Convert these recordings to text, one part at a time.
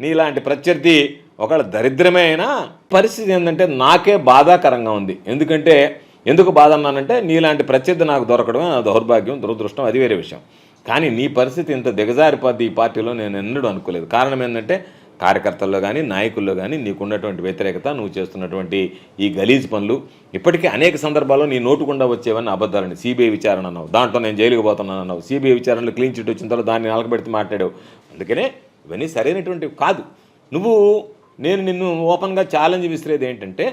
నీలాంటి ప్రత్యర్థి ఒకళ్ళ దరిద్రమే అయినా పరిస్థితి ఏంటంటే నాకే బాధాకరంగా ఉంది. ఎందుకంటే ఎందుకు బాధ అన్నానంటే నీలాంటి ప్రత్యర్థి నాకు దొరకడమే నా దౌర్భాగ్యం దురదృష్టం అది వేరే విషయం. కానీ నీ పరిస్థితి ఇంత దిగజారిపోద్ది ఈ పార్టీలో నేను ఎన్నడూ అనుకోలేదు. కారణం ఏంటంటే కార్యకర్తల్లో కానీ నాయకుల్లో కానీ నీకున్నటువంటి వ్యతిరేకత నువ్వు చేస్తున్నటువంటి ఈ గలీజ్ పనులు ఇప్పటికీ అనేక సందర్భాల్లో నీ నోటుకుండా వచ్చేవన్నీ అబద్ధాలని సిబిఐ విచారణ అన్నావు. దాంట్లో నేను జైలుకు పోతున్నాను అన్నావు సిబిఐ విచారణలో క్లీన్ చిట్ వచ్చిన తర్వాత దాన్ని నలకబెడితే మాట్లాడావు. అందుకనే ఇవన్నీ సరైనటువంటివి కాదు. నువ్వు నేను నిన్ను ఓపెన్గా ఛాలెంజ్ విసిరేది ఏంటంటే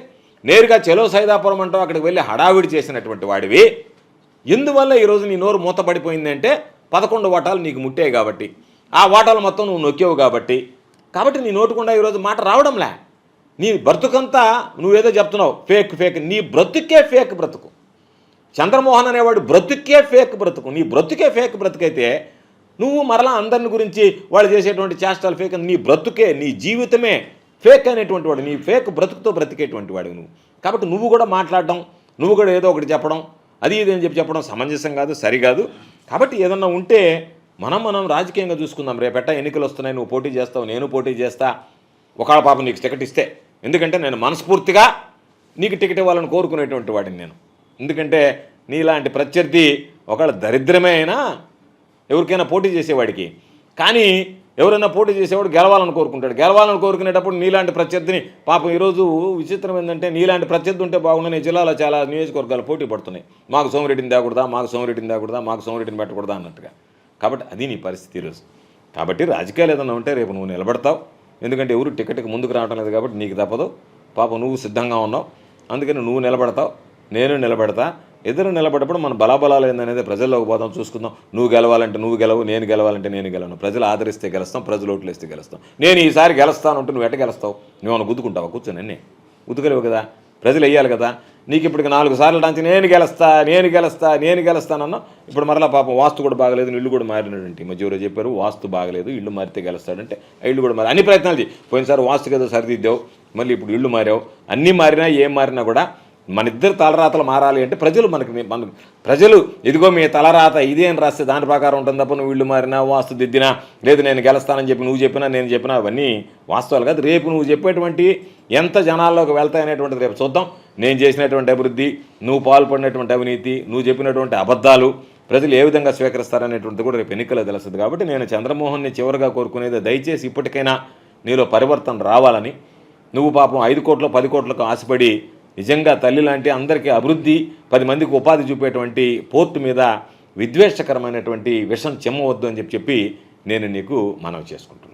నేరుగా చెలో సైదాపురం అంటావు అక్కడికి వెళ్ళి హడావిడి చేసినటువంటి వాడివి. ఎందువల్ల ఈరోజు నీ నోరు మూతపడిపోయిందంటే పదకొండు ఓటాలు నీకు ముట్టాయి కాబట్టి. ఆ ఓటాలు మొత్తం నువ్వు నొక్కావు కాబట్టి. కాబట్టి నీ నోటుకుండా ఈరోజు మాట రావడంలే. నీ బ్రతుకంతా నువ్వేదో చెప్తున్నావు ఫేక్ ఫేక్. నీ బ్రతుకే ఫేక్ బ్రతుకు. చంద్రమోహన్ అనేవాడు బ్రతుకే ఫేక్ బ్రతుకు. నీ బ్రతుకే ఫేక్ బ్రతుకైతే నువ్వు మరలా అందరిని గురించి వాళ్ళు చేసేటువంటి చేష్టాలు ఫేక్ నీ బ్రతుకే నీ జీవితమే ఫేక్ అనేటువంటి వాడు నీ ఫేక్ బ్రతుకుతో బ్రతికేటువంటి వాడు నువ్వు. కాబట్టి నువ్వు కూడా మాట్లాడడం నువ్వు కూడా ఏదో ఒకటి చెప్పడం అది ఇది అని చెప్పి చెప్పడం సమంజసం కాదు సరికాదు కాబట్టి ఏదన్నా ఉంటే మనం మనం రాజకీయంగా చూసుకుందాం. రేపెట్ట ఎన్నికలు వస్తున్నాయి నువ్వు పోటీ చేస్తావు నేను పోటీ చేస్తా ఒకళ్ళ పాప నీకు టికెట్ ఇస్తే. ఎందుకంటే నేను మనస్ఫూర్తిగా నీకు టికెట్ ఇవ్వాలని కోరుకునేటువంటి వాడిని నేను. ఎందుకంటే నీలాంటి ప్రత్యర్థి ఒకళ్ళ దరిద్రమే అయినా ఎవరికైనా పోటీ చేసేవాడికి. కానీ ఎవరైనా పోటీ చేసేవాడు గెలవాలని కోరుకుంటాడు. గెలవాలని కోరుకునేటప్పుడు నీలాంటి ప్రత్యర్థిని పాపం ఈరోజు విచిత్రం ఏంటంటే నీలాంటి ప్రత్యర్థి ఉంటే బాగుండని జిల్లాలో చాలా నియోజకవర్గాలు పోటీ పడుతున్నాయి. మాకు సోమిరెడ్డిని తేకూడదా మాకు సోమిరెడ్డిని తేకూడదా మాకు సోమిరెడ్డిని పెట్టకూడదా అన్నట్టుగా. కాబట్టి అది నీ పరిస్థితి ఈరోజు. కాబట్టి రాజకీయాలు ఏదైనా ఉంటే రేపు నువ్వు నిలబడతావు. ఎందుకంటే ఎవరు టికెట్కి ముందుకు రావడం లేదు కాబట్టి నీకు తప్పదు. పాపం నువ్వు సిద్ధంగా ఉన్నావు. అందుకని నువ్వు నిలబడతావు. నేను నిలబడతా. ఇద్దరు నిలబడప్పుడు మన బలాబలాలు ఏందనేది ప్రజల్లోకి పోదాం చూసుకుందాం. నువ్వు గెలవాలంటే నువ్వు గెలవు నేను గెలవాలంటే నేను గెలవను. ప్రజలు ఆదరిస్తే గెలుస్తాం ప్రజలు ఓట్లేస్తే గెలుస్తాం. నేను ఈసారి గెలుస్తాను నువ్వు ఎట్ట గెలుస్తావు? నువ్వు గుద్దుకుంటావా? కూర్చొని అన్నీ. గుద్దుకలేవు కదా? ప్రజలు వేయాలి కదా? నీకు ఇప్పటికి నాలుగు సార్లు డాంచి నేను గెలుస్తా నేను గెలుస్తా నేను గెలుస్తానన్నా ఇప్పుడు మరలా పాపం వాస్తు కూడా బాగలేదు ఇల్లు కూడా మారినటువంటి ఈ మధ్య చెప్పారు వాస్తు బాగలేదు ఇల్లు మారితే గెలుస్తాడంటే ఆ ఇల్లు కూడా మారి అన్ని ప్రయత్నాలు చేయి పోయినసారి వాస్తు కదా సరిదిద్దావు మళ్ళీ ఇప్పుడు ఇల్లు మారావు. అన్నీ మారినా ఏం మారినా కూడా మన ఇద్దరు తలరాతలు మారాలి అంటే ప్రజలు మనకి మన ప్రజలు ఇదిగో మీ తలరాత ఇదేం రాస్తే దాని ప్రకారం ఉంటుంది తప్ప నువ్వు వీళ్ళు మారినా వాస్తు దిద్దినా లేదు నేను గెలుస్తానని చెప్పి నువ్వు చెప్పినా నేను చెప్పినా అవన్నీ వాస్తవాలు కాదు. రేపు నువ్వు చెప్పేటువంటి ఎంత జనాల్లోకి వెళ్తాయి అనేటువంటిది రేపు చూద్దాం. నేను చేసినటువంటి అభివృద్ధి నువ్వు పాల్పడినటువంటి అవినీతి నువ్వు చెప్పినటువంటి అబద్ధాలు ప్రజలు ఏ విధంగా స్వీకరిస్తారనేటువంటిది కూడా రేపు ఎన్నికల్లో తెలుస్తుంది. కాబట్టి నేను చంద్రమోహన్ని చివరిగా కోరుకునేది దయచేసి ఇప్పటికైనా నీలో పరివర్తన రావాలని నువ్వు పాపం ఐదు కోట్లు పది కోట్లకు ఆశపడి నిజంగా తల్లి లాంటి అందరికీ అభివృద్ధి పది మందికి ఉపాధి చూపేటువంటి పోర్టు మీద విద్వేషకరమైనటువంటి విషం చెమ్మవద్దు అని చెప్పి చెప్పి నేను నీకు మనవి చేసుకుంటున్నాను.